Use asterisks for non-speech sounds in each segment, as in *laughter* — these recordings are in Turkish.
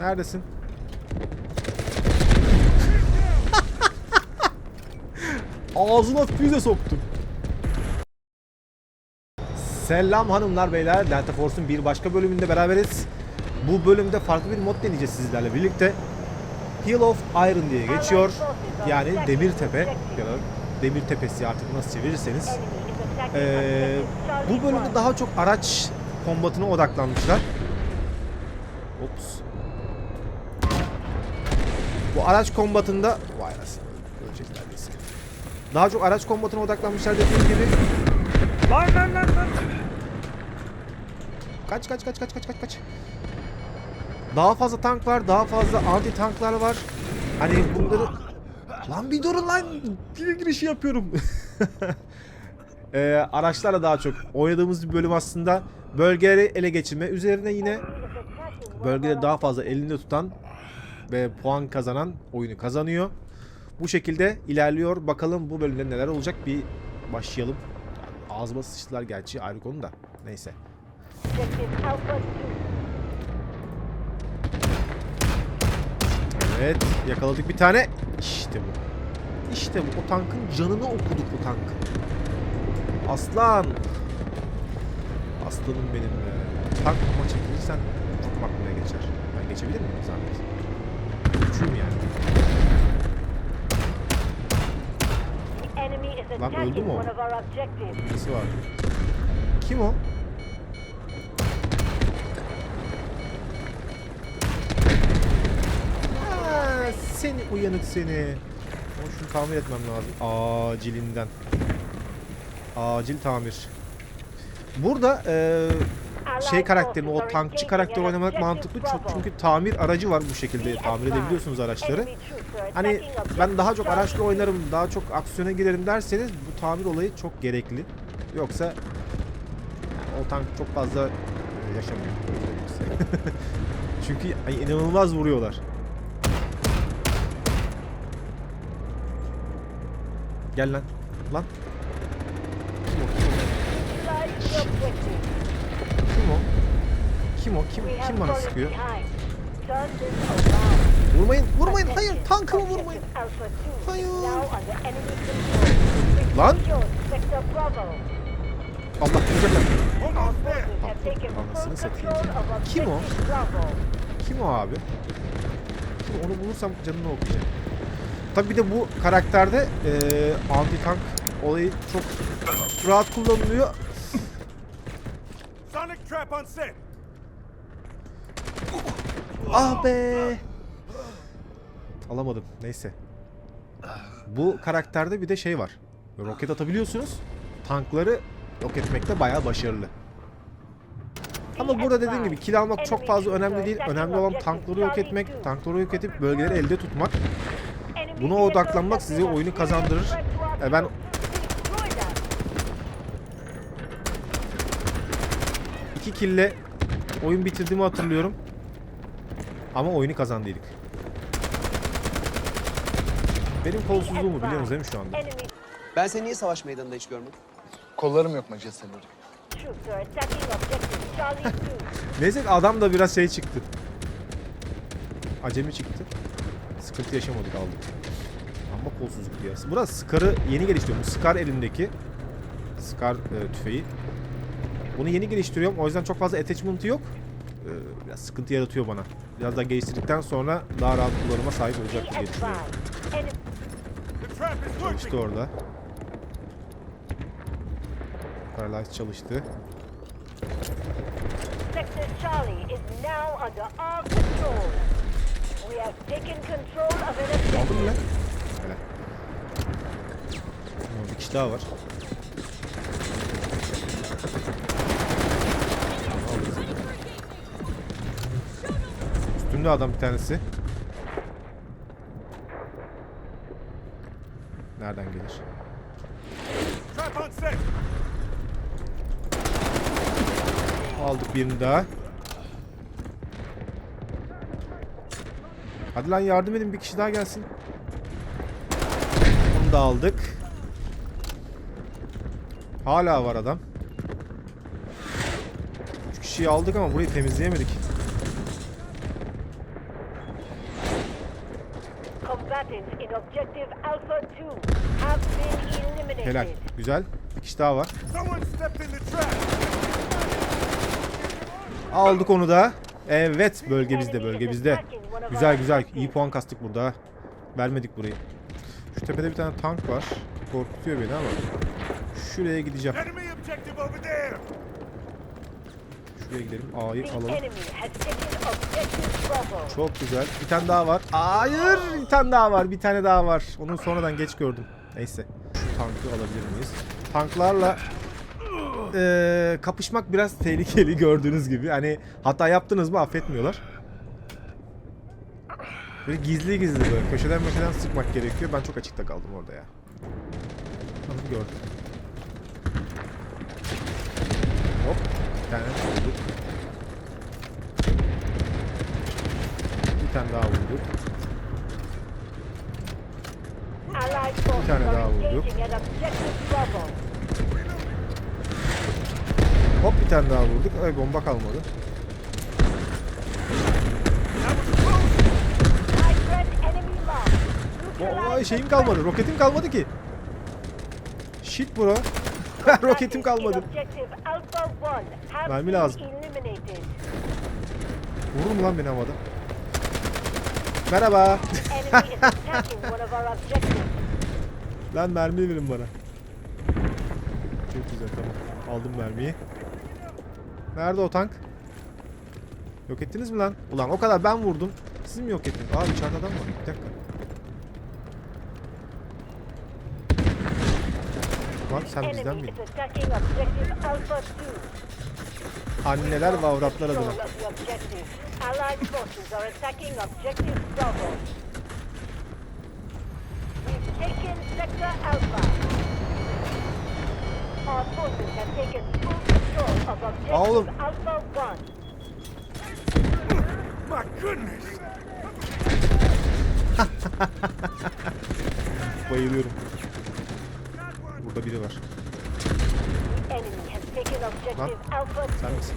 Neredesin? *laughs* Ağzına füze soktum. Selam hanımlar beyler. Delta Force'un bir başka bölümünde beraberiz. Bu bölümde farklı bir mod deneyeceğiz sizlerle birlikte. Hill of Iron diye geçiyor. Yani Demir Tepe ya da Demir Tepesi artık nasıl çevirirseniz. Ee, bu bölümde daha çok araç kombatına odaklanmışlar. Ops. Bu araç kombatında vay anasını neredeyse. Daha çok araç kombatına odaklanmışlar dediğim gibi. Lan lan lan lan. Kaç kaç kaç kaç kaç kaç kaç. Daha fazla tank var, daha fazla anti tanklar var. Hani bunları Lan bir durun lan. Dil girişi yapıyorum. *laughs* Ee, araçlarla daha çok oynadığımız bir bölüm aslında. Bölgeleri ele geçirme üzerine yine bölgede daha fazla elinde tutan ve puan kazanan oyunu kazanıyor. Bu şekilde ilerliyor. Bakalım bu bölümde neler olacak bir başlayalım. Ağzıma sıçtılar gerçi ayrı konu da. Neyse. Evet yakaladık bir tane. İşte bu. İşte bu. O tankın canını okuduk o tank. Aslan. Aslanım benim be. Tank ama çekilirsen çok makbule geçer. Ben geçebilir miyim zahmet? Küçüğüm yani. Lan öldü mü o? Nesi var? Kim o? Aa, seni uyanık seni. Ama şunu tamir etmem lazım. Acilinden. Acil tamir. Burada eee şey karakterini, o tankçı karakteri oynamak mantıklı çok çünkü tamir aracı var bu şekilde tamir edebiliyorsunuz araçları. Hani ben daha çok araçla oynarım, daha çok aksiyona girerim derseniz bu tamir olayı çok gerekli. Yoksa yani o tank çok fazla e, yaşamıyor. *laughs* çünkü inanılmaz vuruyorlar. Gel lan. Lan. Kim o? Kim o? Kim o? Kim, kim bana sıkıyor? Vurmayın, vurmayın. Hayır, tankımı vurmayın. Hayır. Lan. Allah vuracaklar. Anasını satayım. Kim o? Kim o abi? Kim onu bulursam canını okuyacak. Tabi bir de bu karakterde eee anti tank olayı çok rahat kullanılıyor. Ah be. Alamadım. Neyse. Bu karakterde bir de şey var. Roket atabiliyorsunuz. Tankları yok etmekte bayağı başarılı. Ama burada dediğim gibi kill almak çok fazla önemli değil. Önemli olan tankları yok etmek, tankları yok edip bölgeleri elde tutmak. Buna odaklanmak size oyunu kazandırır. E ben iki kille oyun bitirdiğimi hatırlıyorum. Ama oyunu kazandıydık. Benim kolsuzluğumu biliyorsunuz değil mi şu anda? Ben seni niye savaş meydanında hiç görmedim? Kollarım yok majesteleri. Neyse ki adam da biraz şey çıktı. Acemi çıktı. Sıkıntı yaşamadık aldık. Ama kolsuzluk ya. Burası Scar'ı yeni geliştiriyorum. Scar elindeki. Scar e, tüfeği. Bunu yeni geliştiriyorum. O yüzden çok fazla attachment'ı yok. E, biraz sıkıntı yaratıyor bana. Biraz daha geliştirdikten sonra daha rahat kullanıma sahip olacak diye düşünüyorum. Çalıştı orada. Paralyze çalıştı. Sector Charlie is now under our control. We have taken control of an Aldın mı lan? Hele. Bir kişi daha var. Üstümde adam bir tanesi. Nereden gelir? Aldık birini daha. Hadi lan yardım edin bir kişi daha gelsin. Onu da aldık. Hala var adam. Üç kişiyi aldık ama burayı temizleyemedik. combatants in objective Alpha 2 have been eliminated. Helal. Güzel. Bir kişi daha var. Aldık onu da. Evet bölge bizde bölge bizde. Güzel güzel. İyi puan kastık burada. Vermedik burayı. Şu tepede bir tane tank var. Korkutuyor beni ama. Şuraya gideceğim. Şuraya gidelim. A'yı alalım. Çok güzel. Bir tane daha var. Hayır, bir tane daha var. Bir tane daha var. Onu sonradan geç gördüm. Neyse. Şu tankı alabilir miyiz? Tanklarla eee, kapışmak biraz tehlikeli gördüğünüz gibi. Hani hata yaptınız mı affetmiyorlar. Böyle gizli gizli böyle köşeden köşeden sıkmak gerekiyor. Ben çok açıkta kaldım orada ya. Tamam gördüm. Hop. Bir tane vurduk. Bir tane daha vurduk. Forces tane daha vurduk. Hop bir tane daha vurduk. Ay bomba kalmadı. High threat enemy mark. O, ay Neutralize şeyim kalmadı. Roketim kalmadı ki. Shit bro. Roketim kalmadı. Objective Alpha 1 have Mermi lazım. Vurur mu lan beni havada? Merhaba. *laughs* Lan mermi verin bana. Çok güzel tamam. Aldım mermiyi. Nerede o tank? Yok ettiniz mi lan? Ulan o kadar ben vurdum. Siz mi yok ettiniz? Aa içeride adam var. Bir dakika. Lan sen bizden miydin? is attacking objective Alpha 2. Anneler ve avratlar adına. of the objective. Allied forces are attacking objective Bravo. We've taken sector Alpha. Our forces have taken full control of objective Oğlum. Alpha 1. My goodness. *laughs* Bayılıyorum. Burada biri var. 2. Sen misin?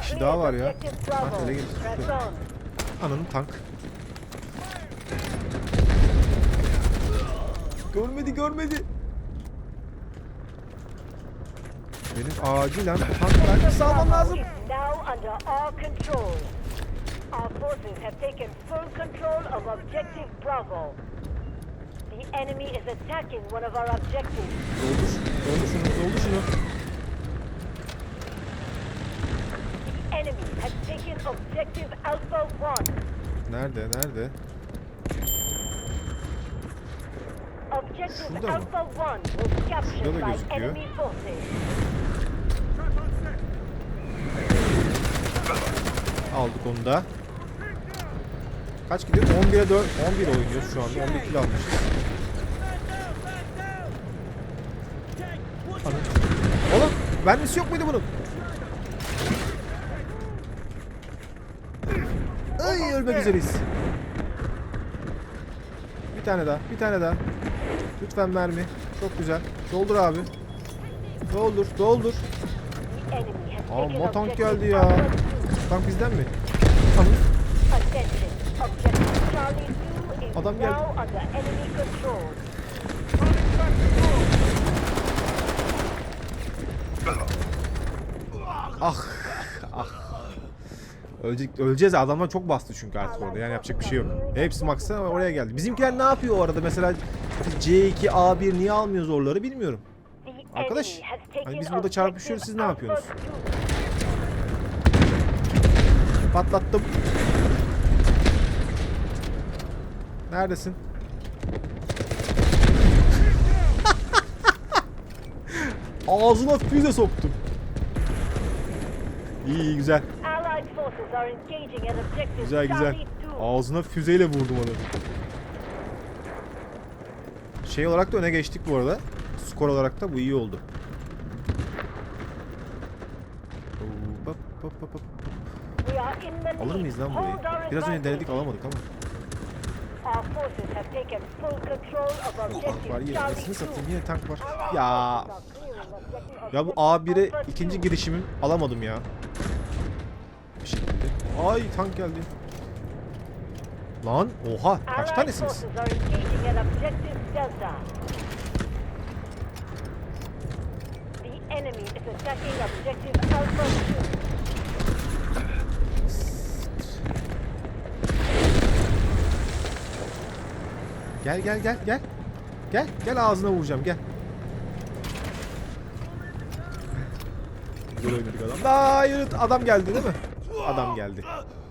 Kişi daha var ya. Bravo. ele on. Ananın tank. Görmedi görmedi. Benim acilen tank mermisi almam lazım. The enemy is attacking one of our objectives. Doldur. Doldur şunu. Doldur şunu. The enemy has taken objective Alpha 1. Nerede? Nerede? Objective Şurada? Alpha 1 was captured by enemy forces. Aldık onu da. Kaç gidiyor? 11'e 4. 11 oynuyoruz şu anda. 11 kill almışız. Oğlum mermisi yok muydu bunun? Ay ölmek üzereyiz. Bir tane daha, bir tane daha. Lütfen mermi. Çok güzel. Doldur abi. Doldur, doldur. Aa, objective geldi ya. Alpha 2. Tank bizden mi? Anam. Attention. Objective Charlie 2 is Adam geldi. Ah ah. Ölecek, öleceğiz adamlar çok bastı çünkü artık orada yani yapacak bir şey yok. Hepsi maksa oraya geldi. Bizimkiler ne yapıyor o arada mesela C2 A1 niye almıyor zorları bilmiyorum. Arkadaş, hani biz burada çarpışıyoruz, siz ne yapıyorsunuz? Alpha 2. Patlattım. Neredesin? *laughs* Ağzına füze soktum. İyi iyi güzel. Güzel güzel. Charlie 2. Ağzına füzeyle vurdum adamı. Şey olarak da öne geçtik bu arada. Skor olarak da bu iyi oldu. Alır mıyız lan burayı? Biraz önce denedik alamadık ama. Our forces have taken full control of Tank var yine. Anasını 2. satayım yine tank var. Ya ya bu Alpha A1'e 2. ikinci girişimim alamadım ya. Bir şekilde. Ay tank geldi. Lan oha kaç tanesiniz? enemy is attacking objective Alpha 2. Gel gel gel gel. Gel gel ağzına vuracağım gel. Güzel oynadık adam. Hayır adam geldi değil mi? Adam geldi.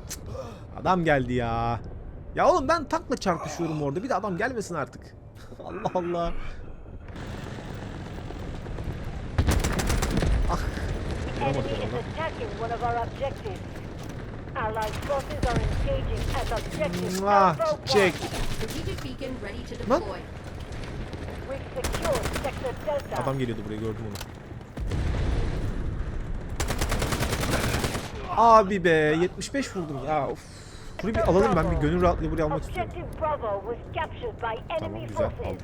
Cık, Adam geldi ya. Ya oğlum ben tankla çarpışıyorum orada. Bir de adam gelmesin artık. *laughs* Allah Allah. The enemy is attacking one of our objectives. 1. çek. Lan. deploy. We've secured sector Delta. Adam geliyordu buraya gördüm onu. Abi be 75 vurdum ya of. Burayı bir alalım ben bir gönül rahatlığı buraya almak istiyorum. Tamam, güzel, aldık.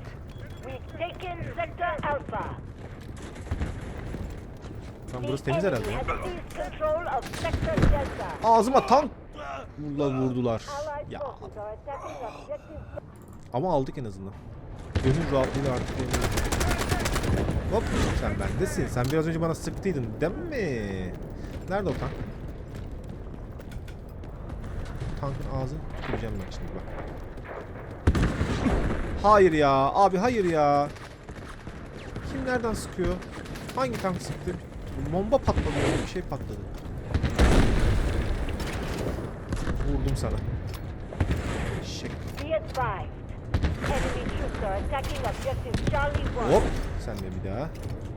The burası temiz herhalde. Ağzıma tank Vurla vurdular. Ya ama aldık en azından. Gönül rahatlığıyla artık. Hop sen bendesin. Sen biraz önce bana sıktıydın değil mi? Nerede o tank? Tankın ağzını tüküreceğim ben şimdi bak. Hayır ya abi hayır ya. Kim nereden sıkıyor? Hangi tank sıktı? Bomba patladı bir şey patladı. Vurdum sana. Şek. Be advised. Enemy troops are attacking objective Charlie 1. Hop. Sen de bir daha.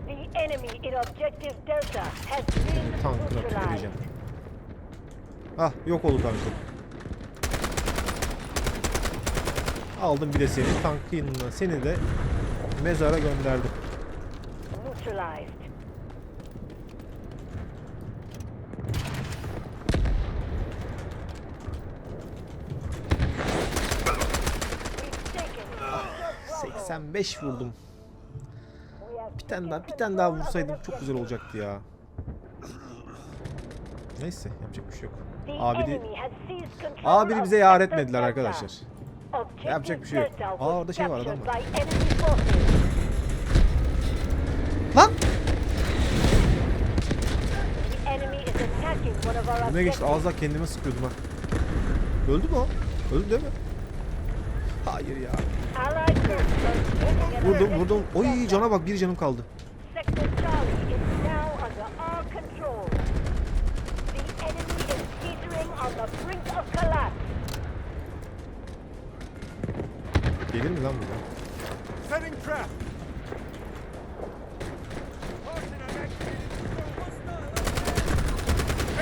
The enemy in objective Delta has been Tankına tüküreceğim. Ah yok oldu tankım. Aldım bir de seni tankın yanından. Seni de mezara gönderdim. Neutralized. We've taken sector Bravo. 85 vurdum. Bir tane daha bir tane daha vursaydım çok güzel olacaktı ya. Neyse yapacak bir şey yok. The Abi de enemy has seized control Abi of bize yar etmediler arkadaşlar. Yapacak bir şey yok. Aa, orada şey var, adam var. Lan! Ne geçti? daha kendime sıkıyordum ha. Öldü mü o? Öldü değil mi? Hayır ya. Vurdum vurdum. Oy cana bak bir canım kaldı. Gelir mi lan bu? Setting trap. Caution, I'm activating.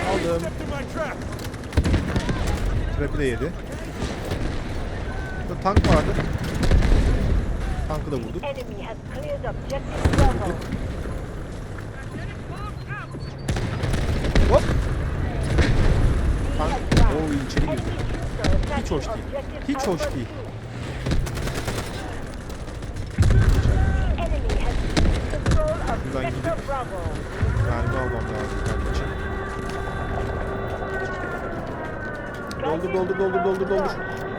Enemy Aldım. Trap'i de yedi. Tank vardı. Tankı da vurduk. Bravo. Hop! Tank. Oo içeri girdi. Hiç hoş değil. Hiç hoş değil. 2. The enemy has seized control of Şuradan gidip-. Mermi almam lazım kardeşim. Doldur doldur doldur doldur doldur.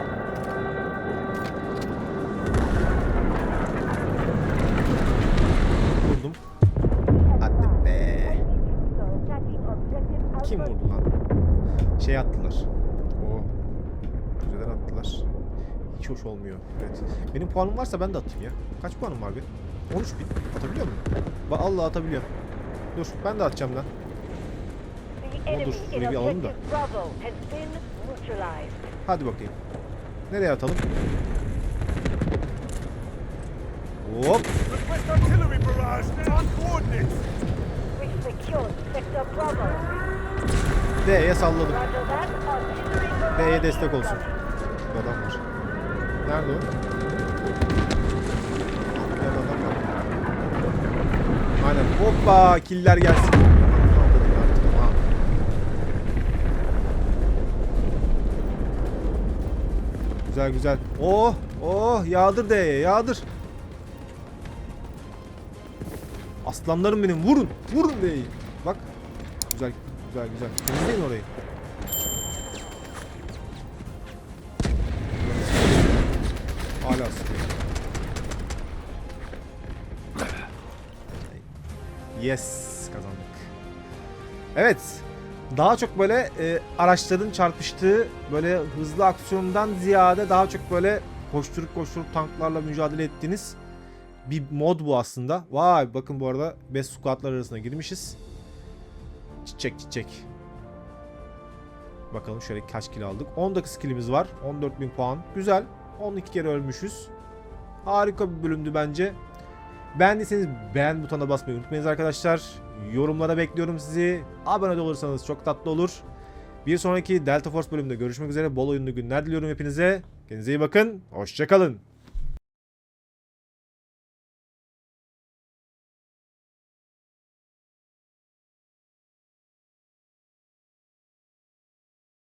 Attılar. Hiç hoş olmuyor. Evet. Benim puanım varsa ben de atayım ya. Kaç puanım var benim? 13 bin. Atabiliyor muyum? Ba Allah atabiliyorum. Dur ben de atacağım lan. Enemy dur, şurayı bir alalım da. Hadi bakayım. Nereye atalım? Hop. D'ye salladım. D'ye destek olsun. Bir adam var. Nerede o? Bir adam var. Aynen. Hoppa! Killer gelsin. Güzel güzel. Oh! Oh! Yağdır D'ye yağdır. Aslanlarım benim vurun. Vurun D'yi. Bak. Güzel güzel güzel. Temizleyin orayı. Yes kazandık. Evet. Daha çok böyle e, araçların çarpıştığı böyle hızlı aksiyondan ziyade daha çok böyle koşturup koşturup tanklarla mücadele ettiğiniz bir mod bu aslında. Vay bakın bu arada best squadlar arasına girmişiz. Çiçek çiçek. Bakalım şöyle kaç kill aldık. 19 killimiz var. 14.000 puan. Güzel. 12 kere ölmüşüz. Harika bir bölümdü bence. Beğendiyseniz beğen butonuna basmayı unutmayınız arkadaşlar. Yorumlara bekliyorum sizi. Abone olursanız çok tatlı olur. Bir sonraki Delta Force bölümünde görüşmek üzere. Bol oyunlu günler diliyorum hepinize. Kendinize iyi bakın. Hoşçakalın.